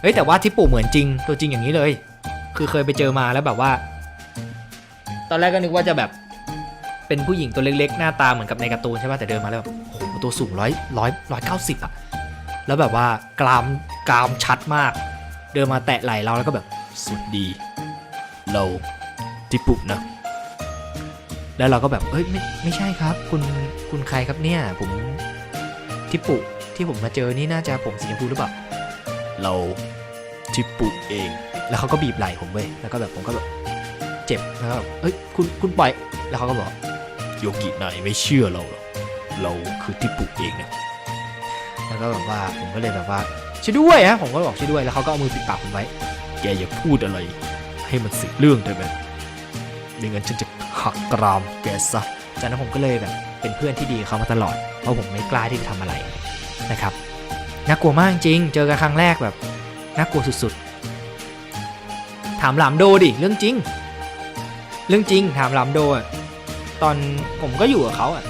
เฮ้ยแต่ว่าที่ปู่เหมือนจริง ตัวจริงอย่างนี้เลย คือเคยไปเจอมาแล้วแบบว่า ตอนแรกก็นึกว่าจะแบบ เป็นผู้หญิงตัวเล็กๆ หน้าตาเหมือนกับในการ์ตูนใช่ป่ะแต่เดินมาแล้วแบบโอ้โหตัวสูงร้อยร้อยร้อยเก้าสิบอะแล้วแบบว่ากรามกรามชัดมาก เดินมาแตะไหล่เราแล้วก็แบบสวัสดี เราที่ปุนะแล้วเราก็แบบ เอ้ยไม่ไม่ใช่ครับ คุณคุณใครครับเนี่ย ผมที่ปุที่ผมมาเจอนี่น่าจะผมสีชมพูหรือเปล่า เราที่ปุเอง แล้วเขาก็บีบไหล่ผมเว้ยแล้วก็แบบผมก็แบบเจ็บแล้วก็แบบเอ้ยคุณคุณปล่อยแล้วเขาก็บอกโยกินายไม่เชื่อเราหรอกเราคือที่ปุเองเนี่ยแล้วก็แบบว่าผมก็เลยแบบว่าช่วยด้วยฮะผมก็บอกช่วยด้วยแล้วเขาก็เอามือปิดปากผมไว้แกอย่าพูดอะไร ให้มันสิเรื่องได้ไหมไม่งั้นฉันจะหักกรามแกซะจากนั้นผมก็เลยแบบเป็นเพื่อนที่ดีเขามาตลอดเพราะผมไม่กล้าที่จะทำอะไรนะครับ น่ากลัวมากจริง เจอกันครั้งแรกแบบน่ากลัวสุดๆ ถามหลามโดดิเรื่องจริง เรื่องจริงถามหลามโดอะตอนผมก็อยู่กับเขาอะ